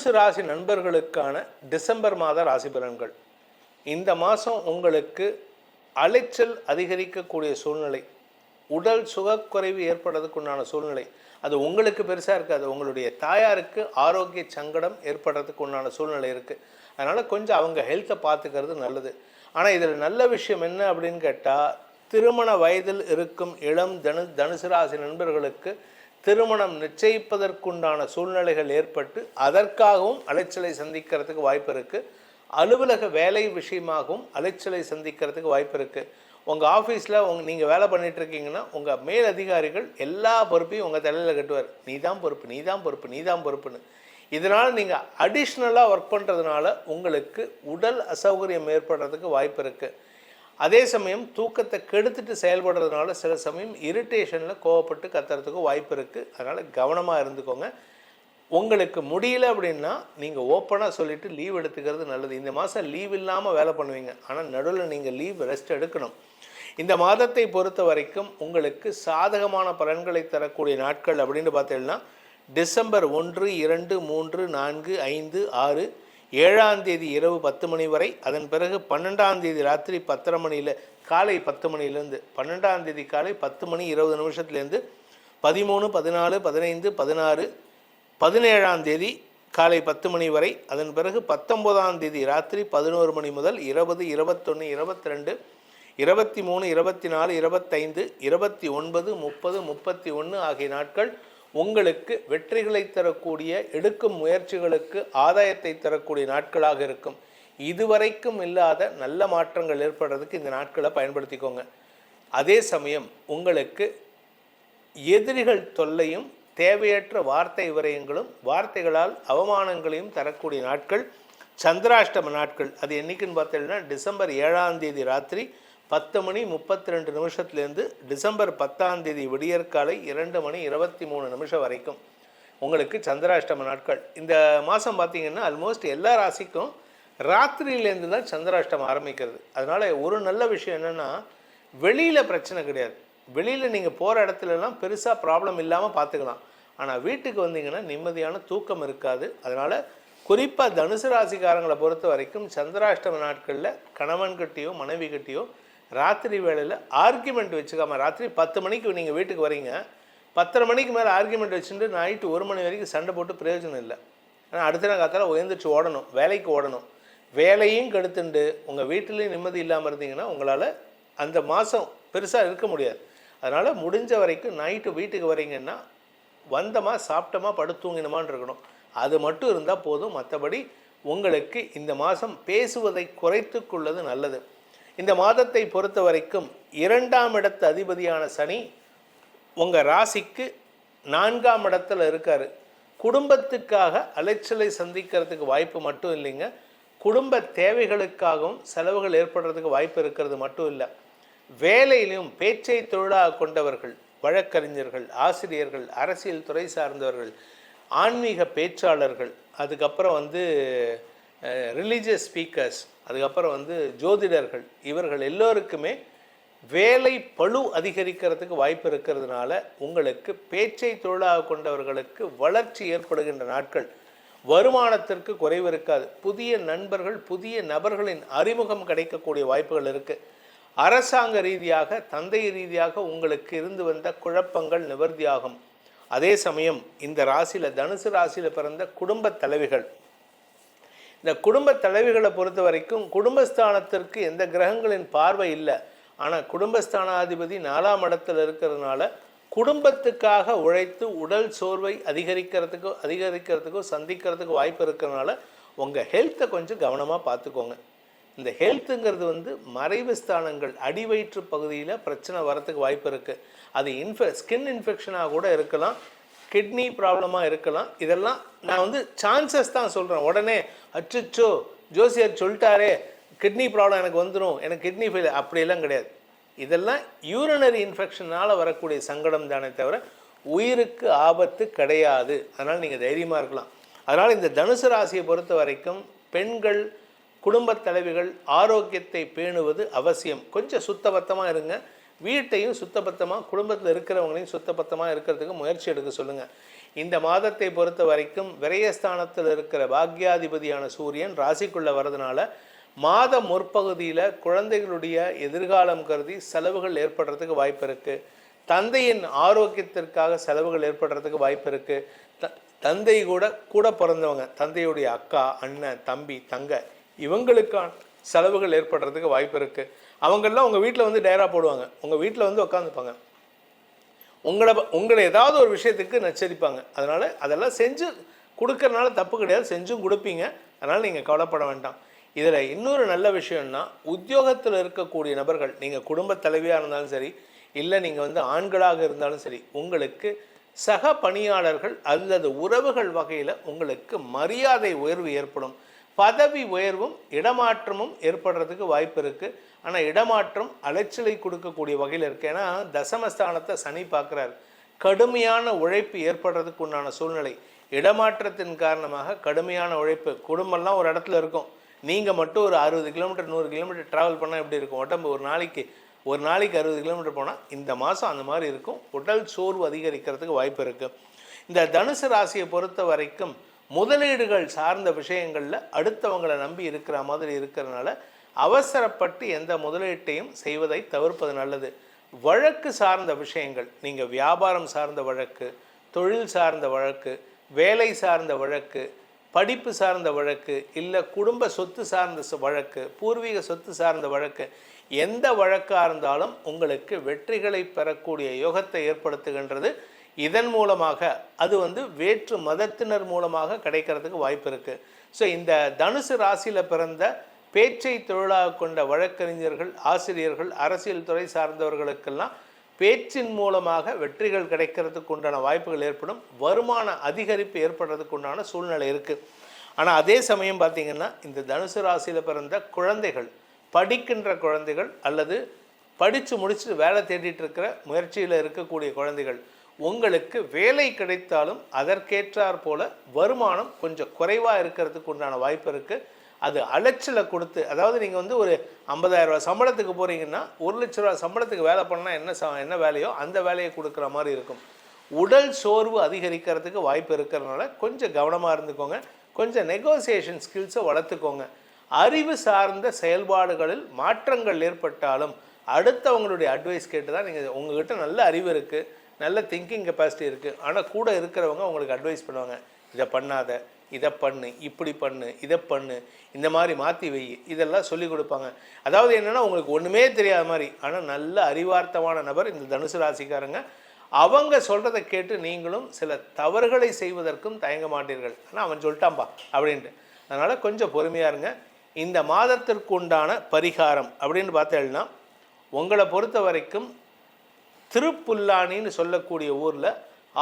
தனுசு ராசி நண்பர்களுக்கான டிசம்பர் மாத ராசி பலன்கள். இந்த மாதம் உங்களுக்கு அலைச்சல் அதிகரிக்கக்கூடிய சூழ்நிலை. உடல் சுகக்குறைவு ஏற்படுறதுக்குண்டான சூழ்நிலை. அது உங்களுக்கு பெருசாக இருக்காது. உங்களுடைய தாயாருக்கு ஆரோக்கிய சங்கடம் ஏற்படுறதுக்கு உண்டான சூழ்நிலை இருக்குது அதனால் கொஞ்சம் அவங்க ஹெல்த்தை பார்த்துக்கிறது நல்லது. ஆனால் இதில் நல்ல விஷயம் என்ன அப்படின்னு கேட்டால் திருமண வயதில் இருக்கும் இளம் தனு தனுசு ராசி நண்பர்களுக்கு திருமணம் நிச்சயிப்பதற்குண்டான சூழ்நிலைகள் ஏற்பட்டு அதற்காகவும் அலைச்சலை சந்திக்கிறதுக்கு வாய்ப்பு இருக்குது அலுவலக வேலை விஷயமாகவும் அலைச்சலை சந்திக்கிறதுக்கு வாய்ப்பு இருக்குது உங்கள் ஆஃபீஸில் உங்க நீங்கள் வேலை பண்ணிகிட்ருக்கீங்கன்னா உங்கள் மேல் அதிகாரிகள் எல்லா பொறுப்பையும் உங்கள் தலையில் கட்டுவார். நீ தான் பொறுப்பு நீ தான் பொறுப்பு நீ தான் பொறுப்புன்னு. இதனால் நீங்கள் அடிஷ்னலாக ஒர்க் பண்ணுறதுனால உங்களுக்கு உடல் அசௌகரியம் ஏற்படுறதுக்கு வாய்ப்பு இருக்குது அதே சமயம் தூக்கத்தை கெடுத்துட்டு செயல்படுறதுனால சில சமயம் இரிட்டேஷனில் கோவப்பட்டு கத்துறதுக்கு வாய்ப்பு இருக்குது அதனால் கவனமாக இருந்துக்கோங்க. உங்களுக்கு முடியல அப்படின்னா நீங்கள் ஓப்பனாக சொல்லிவிட்டு லீவ் எடுத்துக்கிறது நல்லது. இந்த மாதம் லீவ் இல்லாமல் வேலை பண்ணுவீங்க. ஆனால் நடுவில் நீங்கள் லீவ் ரெஸ்ட் எடுக்கணும். இந்த மாதத்தை பொறுத்த வரைக்கும் உங்களுக்கு சாதகமான பலன்களை தரக்கூடிய நாட்கள் அப்படின்னு பார்த்தீங்கன்னா டிசம்பர் ஒன்று இரண்டு மூன்று நான்கு ஐந்து ஆறு ஏழாம் தேதி இரவு பத்து மணி வரை அதன் பிறகு பன்னெண்டாம் தேதி ராத்திரி பத்தரை மணியில் காலை பத்து மணிலேருந்து பன்னெண்டாம் தேதி காலை பத்து மணி இருபது நிமிஷத்துலேருந்து பதிமூணு பதினாலு பதினைந்து பதினாறு பதினேழாம் தேதி காலை பத்து மணி வரை அதன் பிறகு பத்தொம்போதாம் தேதி ராத்திரி பதினோரு மணி முதல் இருபது இருபத்தொன்று இருபத்தி ரெண்டு இருபத்தி மூணு இருபத்தி நாலு இருபத்தைந்து இருபத்தி ஒன்பது முப்பது முப்பத்தி ஒன்று ஆகிய நாட்கள் உங்களுக்கு வெற்றிகளை தரக்கூடிய எடுக்கும் முயற்சிகளுக்கு ஆதாயத்தை தரக்கூடிய நாட்களாக இருக்கும். இதுவரைக்கும் இல்லாத நல்ல மாற்றங்கள் ஏற்படுறதுக்கு இந்த நாட்களை பயன்படுத்திக்கோங்க. அதே சமயம் உங்களுக்கு எதிரிகள் தொல்லையும் தேவையற்ற வார்த்தை விரயங்களும் வார்த்தைகளால் அவமானங்களையும் தரக்கூடிய நாட்கள் சந்திராஷ்டம நாட்கள். அது என்னைக்குன்னு பார்த்தீங்கன்னா டிசம்பர் ஏழாம் தேதி ராத்திரி பத்து மணி முப்பத்தி ரெண்டு நிமிஷத்துலேருந்து டிசம்பர் பத்தாம் தேதி விடியற்காலை இரண்டு மணி இருபத்தி மூணு நிமிஷம் வரைக்கும் உங்களுக்கு சந்திராஷ்டம நாட்கள். இந்த மாதம் பார்த்திங்கன்னா ஆல்மோஸ்ட் எல்லா ராசிக்கும் ராத்திரியிலேருந்து தான் சந்திராஷ்டமம் ஆரம்பிக்கிறது. அதனால் ஒரு நல்ல விஷயம் என்னென்னா வெளியில் பிரச்சனை கிடையாது. வெளியில் நீங்கள் போகிற இடத்துலலாம் பெருசாக ப்ராப்ளம் இல்லாமல் பார்த்துக்கலாம். ஆனால் வீட்டுக்கு வந்தீங்கன்னா நிம்மதியான தூக்கம் இருக்காது. அதனால் குறிப்பாக தனுசு ராசிக்காரங்களை பொறுத்த வரைக்கும் சந்திராஷ்டம நாட்களில் கணவன்கிட்டயோ மனைவி கிட்டேயோ ராத்திரி வேளையில் ஆர்குமெண்ட் வச்சுக்காம ராத்திரி பத்து மணிக்கு நீங்கள் வீட்டுக்கு வரீங்க பத்தரை மணிக்கு மேலே ஆர்குமெண்ட் வச்சுட்டு நைட்டு ஒரு மணி வரைக்கும் சண்டை போட்டு பிரயோஜனம் இல்லை. ஆனால் அடுத்த நாள் காத்தால உயர்ந்துச்சு ஓடணும் வேலைக்கு ஓடணும். வேலையும் கெடுத்துண்டு உங்கள் வீட்டிலையும் நிம்மதி இல்லாமல் இருந்தீங்கன்னா உங்களால் அந்த மாதம் பெருசாக இருக்க முடியாது. அதனால் முடிஞ்ச வரைக்கும் நைட்டு வீட்டுக்கு வரீங்கன்னா வந்தமா சாப்பிட்டோமா படுத்தூங்கினமான்னு இருக்கணும். அது மட்டும் இருந்தால் போதும். மற்றபடி உங்களுக்கு இந்த மாதம் பேசுவதை குறைத்து கொள்வது நல்லது. இந்த மாதத்தை பொறுத்த வரைக்கும் இரண்டாம் இடத்து அதிபதியான சனி உங்கள் ராசிக்கு நான்காம் இடத்துல இருக்கார். குடும்பத்துக்காக அலைச்சலை சந்திக்கிறதுக்கு வாய்ப்பு மட்டும் இல்லைங்க. குடும்ப தேவைகளுக்காகவும் செலவுகள் ஏற்படுறதுக்கு வாய்ப்பு இருக்கிறது மட்டும் இல்லை. வேலையிலும் பேச்சை தொழிலாக கொண்டவர்கள் வழக்கறிஞர்கள் ஆசிரியர்கள் அரசியல் துறை சார்ந்தவர்கள் ஆன்மீக பேச்சாளர்கள் அதுக்கப்புறம் வந்து ரிலீஜியஸ் ஸ்பீக்கர்ஸ் அதுக்கப்புறம் வந்து ஜோதிடர்கள் இவர்கள் எல்லோருக்குமே வேலை பழு அதிகரிக்கிறதுக்கு வாய்ப்பு இருக்கிறதுனால உங்களுக்கு பேச்சை தொழிலாக கொண்டவர்களுக்கு வளர்ச்சி ஏற்படுகின்ற நாட்கள். வருமானத்திற்கு குறைவு இருக்காது. புதிய நண்பர்கள் புதிய நபர்களின் அறிமுகம் கிடைக்கக்கூடிய வாய்ப்புகள் இருக்குது அரசாங்க ரீதியாக தந்தை ரீதியாக உங்களுக்கு இருந்து வந்த குழப்பங்கள் நிவர்த்தியாகும். அதே சமயம் இந்த ராசியில் தனுசு ராசியில் பிறந்த குடும்பத் தலைவிகள் இந்த குடும்ப தலைவிகளை பொறுத்த வரைக்கும் குடும்பஸ்தானத்திற்கு எந்த கிரகங்களின் பார்வை இல்லை. ஆனால் குடும்பஸ்தானாதிபதி நாலாம் இடத்துல இருக்கிறதுனால குடும்பத்துக்காக உழைத்து உடல் சோர்வை அதிகரிக்கிறதுக்கோ அதிகரிக்கிறதுக்கோ சந்திக்கிறதுக்கு வாய்ப்பு இருக்கிறதுனால உங்கள் ஹெல்த்தை கொஞ்சம் கவனமாக பார்த்துக்கோங்க. இந்த ஹெல்த்துங்கிறது வந்து மறைவு ஸ்தானங்கள் அடிவயிற்று பகுதியில் பிரச்சனை வரத்துக்கு வாய்ப்பு இருக்குது அது இன்ஃபெ ஸ்கின் இன்ஃபெக்ஷனாக கூட இருக்கலாம். கிட்னி ப்ராப்ளமாக இருக்கலாம். இதெல்லாம் நான் வந்து சான்சஸ் தான் சொல்கிறேன் உடனே அச்சுச்சோ ஜோசியர் சொல்லிட்டாரே கிட்னி ப்ராப்ளம் எனக்கு வந்துடும் எனக்கு கிட்னி ஃபெயில் அப்படியெல்லாம் கிடையாது. இதெல்லாம் யூரினரி இன்ஃபெக்ஷனால் வரக்கூடிய சங்கடம் தானே தவிர உயிருக்கு ஆபத்து கிடையாது. அதனால் நீங்கள் தைரியமாக இருக்கலாம். அதனால் இந்த தனுசு ராசியை பொறுத்த வரைக்கும் பெண்கள் குடும்பத் தலைவிகள் ஆரோக்கியத்தை பேணுவது அவசியம். கொஞ்சம் சுத்தபத்தமாக இருங்க. வீட்டையும் சுத்தபத்தமாக குடும்பத்தில் இருக்கிறவங்களையும் சுத்தபத்தமாக இருக்கிறதுக்கு முயற்சி எடுக்க சொல்லுங்கள் இந்த மாதத்தை பொறுத்த வரைக்கும் விரயஸ்தானத்தில் இருக்கிற பாக்யாதிபதியான சூரியன் ராசிக்குள்ளே வரதுனால மாத முற்பகுதியில் குழந்தைகளுடைய எதிர்காலம் கருதி செலவுகள் ஏற்படுறதுக்கு வாய்ப்பு இருக்குது தந்தையின் ஆரோக்கியத்திற்காக செலவுகள் ஏற்படுறதுக்கு வாய்ப்பு இருக்குது த தந்தை கூட கூட பிறந்தவங்க தந்தையுடைய அக்கா அண்ணன் தம்பி தங்க இவங்களுக்கான செலவுகள் ஏற்படுறதுக்கு வாய்ப்பு இருக்குது அவங்கெல்லாம் உங்கள் வீட்டில் வந்து டேரா போடுவாங்க. உங்கள் வீட்டில் வந்து உட்காந்துப்பாங்க உங்களை உங்களை ஏதாவது ஒரு விஷயத்துக்கு நச்சரிப்பாங்க. அதனால் அதெல்லாம் செஞ்சு கொடுக்கறனால தப்பு கிடையாது. செஞ்சும் கொடுப்பீங்க. அதனால் நீங்கள் கவலைப்பட வேண்டாம். இதில் இன்னொரு நல்ல விஷயம்னா உத்தியோகத்தில் இருக்கக்கூடிய நபர்கள் நீங்கள் குடும்ப தலைவியாக இருந்தாலும் சரி இல்லை நீங்கள் வந்து ஆண்களாக இருந்தாலும் சரி உங்களுக்கு சக பணியாளர்கள் அல்லது உறவுகள் வகையில் உங்களுக்கு மரியாதை உயர்வு ஏற்படும். பதவி உயர்வும் இடமாற்றமும் ஏற்படுறதுக்கு வாய்ப்பு இருக்குது ஆனால் இடமாற்றம் அலைச்சலை கொடுக்கக்கூடிய வகையில் இருக்குது ஏன்னா தசமஸ்தானத்தை சனி பார்க்குறாரு. கடுமையான உழைப்பு ஏற்படுறதுக்கு உண்டான சூழ்நிலை. இடமாற்றத்தின் காரணமாக கடுமையான உழைப்பு. குடும்பம்லாம் ஒரு இடத்துல இருக்கும். நீங்கள் மட்டும் ஒரு அறுபது கிலோமீட்டர் நூறு கிலோமீட்டர் ட்ராவல் பண்ணால் எப்படி இருக்கும்? உடம்பு ஒரு நாளைக்கு ஒரு நாளைக்கு அறுபது கிலோமீட்டர் போனால் இந்த மாதம் அந்த மாதிரி இருக்கும். உடல் சோர்வு அதிகரிக்கிறதுக்கு வாய்ப்பு இருக்குது இந்த தனுசு ராசியை பொறுத்த வரைக்கும் முதலீடுகள் சார்ந்த விஷயங்களில் அடுத்தவங்களை நம்பி இருக்கிற மாதிரி இருக்கிறதுனால அவசரப்பட்டு எந்த முதலீட்டையும் செய்வதை தவிர்ப்பது நல்லது. வழக்கு சார்ந்த விஷயங்கள் நீங்கள் வியாபாரம் சார்ந்த வழக்கு தொழில் சார்ந்த வழக்கு வேலை சார்ந்த வழக்கு படிப்பு சார்ந்த வழக்கு இல்லை குடும்ப சொத்து சார்ந்த வழக்கு பூர்வீக சொத்து சார்ந்த வழக்கு எந்த வழக்காக இருந்தாலும் உங்களுக்கு வெற்றிகளை பெறக்கூடிய யோகத்தை ஏற்படுத்துகின்றது. இதன் மூலமாக அது வந்து வேற்று மதத்தினர் மூலமாக கிடைக்கிறதுக்கு வாய்ப்பு இருக்குது ஸோ இந்த தனுசு ராசியில் பிறந்த பேச்சை தொழிலாக கொண்ட வழக்கறிஞர்கள் ஆசிரியர்கள் அரசியல் துறை சார்ந்தவர்களுக்கெல்லாம் பேச்சின் மூலமாக வெற்றிகள் கிடைக்கிறதுக்கு உண்டான வாய்ப்புகள் ஏற்படும். வருமான அதிகரிப்பு ஏற்படுறதுக்கு உண்டான சூழ்நிலை இருக்குது ஆனால் அதே சமயம் பார்த்திங்கன்னா இந்த தனுசு ராசியில் பிறந்த குழந்தைகள் படிக்கின்ற குழந்தைகள் அல்லது படித்து முடிச்சுட்டு வேலை தேடிட்டு இருக்கிற முயற்சியில் இருக்கக்கூடிய குழந்தைகள் உங்களுக்கு வேலை கிடைத்தாலும் அதற்கேற்றார் போல வருமானம் கொஞ்சம் குறைவாக இருக்கிறதுக்கு உண்டான வாய்ப்பு இருக்குது அது அலைச்சலை கொடுத்து அதாவது நீங்கள் வந்து ஒரு ஐம்பதாயிரரூவா சம்பளத்துக்கு போகிறீங்கன்னா ஒரு லட்ச ரூபா சம்பளத்துக்கு வேலை பண்ணால் என்ன ச என்ன வேலையோ அந்த வேலையை கொடுக்குற மாதிரி இருக்கும். உடல் சோர்வு அதிகரிக்கிறதுக்கு வாய்ப்பு இருக்கிறதுனால கொஞ்சம் கவனமாக இருந்துக்கோங்க. கொஞ்சம் நெகோசியேஷன் ஸ்கில்ஸை வளர்த்துக்கோங்க. அறிவு சார்ந்த செயல்பாடுகளில் மாற்றங்கள் ஏற்பட்டாலும் அடுத்தவங்களுடைய அட்வைஸ் கேட்டு தான் நீங்கள் உங்கள்கிட்ட நல்ல அறிவு இருக்குது நல்ல திங்கிங் கெப்பாசிட்டி இருக்குது ஆனால் கூட இருக்கிறவங்க உங்களுக்கு அட்வைஸ் பண்ணுவாங்க. இதை பண்ணாத இதை பண்ணு இப்படி பண்ணு இதை பண்ணு இந்த மாதிரி மாற்றி வை. இதெல்லாம் சொல்லி கொடுப்பாங்க. அதாவது என்னென்னா உங்களுக்கு ஒன்றுமே தெரியாத மாதிரி. ஆனால் நல்ல அறிவார்த்தமான நபர் இந்த தனுசு ராசிக்காரங்க. அவங்க சொல்கிறத கேட்டு நீங்களும் சில தவறுகளை செய்வதற்கும் தயங்க மாட்டீர்கள். ஆனால் அவன் சொல்லிட்டான்பா அப்படின்ட்டு. அதனால் கொஞ்சம் பொறுமையாக இருங்க. இந்த மாதத்திற்கு உண்டான பரிகாரம் அப்படின்னு பார்த்தேன்னா உங்களை பொறுத்த வரைக்கும் திருப்புல்லானின்னு சொல்லக்கூடிய ஊரில்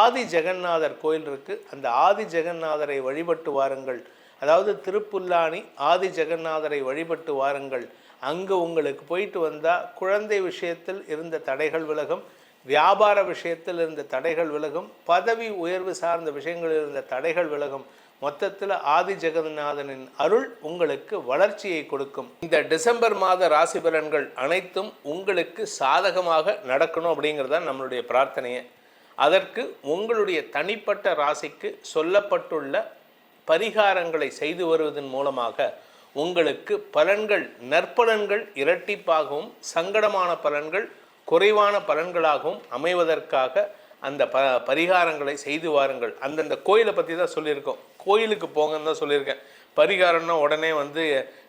ஆதி ஜெகநாதர் கோயில் இருக்குது அந்த ஆதி ஜெகநாதரை வழிபட்டு வாருங்கள். அதாவது திருப்புல்லானி ஆதி ஜெகநாதரை வழிபட்டு வாருங்கள். அங்கே உங்களுக்கு போயிட்டு வந்தால் குழந்தை விஷயத்தில் இருந்த தடைகள் விலகும். வியாபார விஷயத்தில் இருந்த தடைகள் விலகும் பதவி உயர்வு சார்ந்த விஷயங்களில் இருந்த தடைகள் விலகும். மொத்தத்தில் ஆதி ஜெகநாதனின் அருள் உங்களுக்கு வளர்ச்சியை கொடுக்கும். இந்த டிசம்பர் மாத ராசி பலன்கள் அனைத்தும் உங்களுக்கு சாதகமாக நடக்கணும் அப்படிங்கிறது தான் நம்மளுடைய பிரார்த்தனையை. அதற்கு உங்களுடைய தனிப்பட்ட ராசிக்கு சொல்லப்பட்டுள்ள பரிகாரங்களை செய்து வருவதன் மூலமாக உங்களுக்கு பலன்கள் நற்பலன்கள் இரட்டிப்பாகவும் சங்கடமான பலன்கள் குறைவான பலன்களாகவும் அமைவதற்காக அந்த ப பரிகாரங்களை செய்து வாருங்கள். அந்தந்த கோயிலை பற்றி தான் சொல்லியிருக்கோம். கோயிலுக்கு போங்கன்னு தான் சொல்லியிருக்கேன். பரிகாரம்னா உடனே வந்து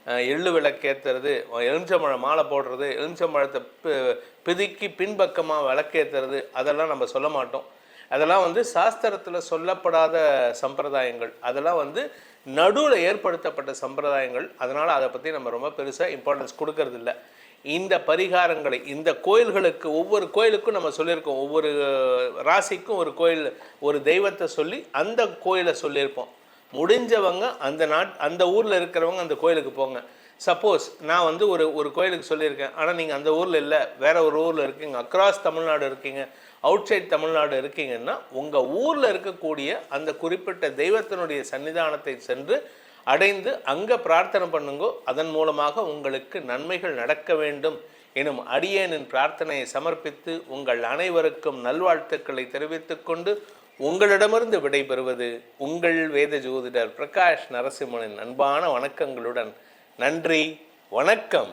அஹ், எள்ளு விளக்கேற்றுறது எலுமிச்சம்பழம் மாலை போடுறது எலுமிச்சம்பழத்தை பி- பிதுக்கி பின்பக்கமாக விளக்கேற்றுறது அதெல்லாம் நம்ம சொல்ல மாட்டோம். அதெல்லாம் வந்து சாஸ்திரத்தில் சொல்லப்படாத சம்பிரதாயங்கள். அதெல்லாம் வந்து நடுவில் ஏற்படுத்தப்பட்ட சம்பிரதாயங்கள். அதனால் அதை பற்றி நம்ம ரொம்ப பெருசாக இம்பார்ட்டன்ஸ் கொடுக்கறதில்ல. இந்த பரிகாரங்களை இந்த கோயில்களுக்கு ஒவ்வொரு கோயிலுக்கும் நம்ம சொல்லியிருக்கோம். ஒவ்வொரு ராசிக்கும் ஒரு கோயில் ஒரு தெய்வத்தை சொல்லி அந்த கோயிலை சொல்லியிருப்போம். முடிஞ்சவங்க அந்த நாட் அந்த ஊரில் இருக்கிறவங்க அந்த கோயிலுக்கு போங்க. சப்போஸ் நான் வந்து ஒரு ஒரு கோயிலுக்கு சொல்லியிருக்கேன். ஆனால் நீங்கள் அந்த ஊரில் இல்லை. வேற ஒரு ஊரில் இருக்கீங்க. அக்ராஸ் தமிழ்நாடு இருக்கீங்க. அவுட் சைட் தமிழ்நாடு இருக்கீங்கன்னா உங்கள் ஊரில் இருக்கக்கூடிய அந்த குறிப்பிட்ட தெய்வத்தினுடைய சன்னிதானத்தை சென்று அடைந்து அங்கே பிரார்த்தனை பண்ணுங்கோ அதன் மூலமாக உங்களுக்கு நன்மைகள் நடக்க வேண்டும் எனும் அடியேனின் பிரார்த்தனையை சமர்ப்பித்து உங்கள் அனைவருக்கும் நல்வாழ்த்துக்களை தெரிவித்துக்கொண்டு உங்களிடமிருந்து விடைபெறுவது உங்கள் வேத ஜோதிடர் பிரகாஷ் நரசிம்மனின் அன்பான வணக்கங்களுடன். நன்றி வணக்கம்.